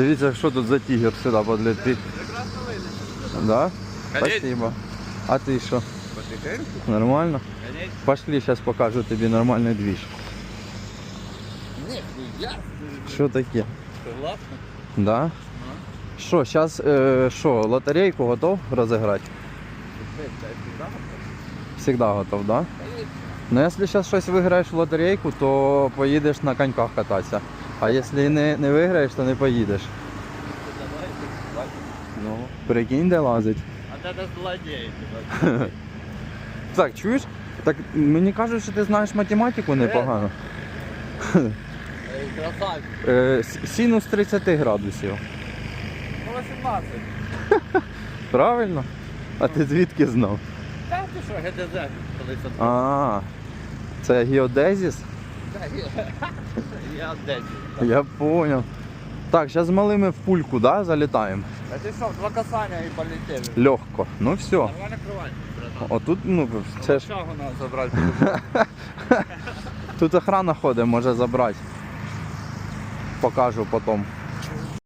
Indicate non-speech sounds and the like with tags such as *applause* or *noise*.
Дивіться, що тут за тігр сюди подлетить. Да? Спасибо. А ти що? Потихеньку? Нормально? Конечно. Пошли, зараз покажу тобі нормальний двіж. Нет, ну я. Що таке? Согласна? Да? Що, зараз е, що, лотерейку готов розіграти? Всегда готов, да? Ну, якщо зараз щось виграєш в лотерейку, то поїдеш на коньках кататися. А якщо не, не виграєш, то не поїдеш. Ну, прикинь, де лазить. А это злодей. *laughs* Так, чуєш? Так мені кажуть, що ти знаєш математику непогано. Красавчик. Е, синус 30 градусів. Ну 18. *laughs* Правильно? А ти звідки знав? Та ти що, ГДЗ колись А, це геодезіс? *laughs* Я- Я. Я понял. Так, зараз з малими в пульку, да, залітаємо? А ти що, два касання і полетели. Легко. Ну все. Нормально кровать, братан. Отут, ну, це ж Чого нас забрати. *laughs* тут охрана ходить, може забрати. Покажу потім.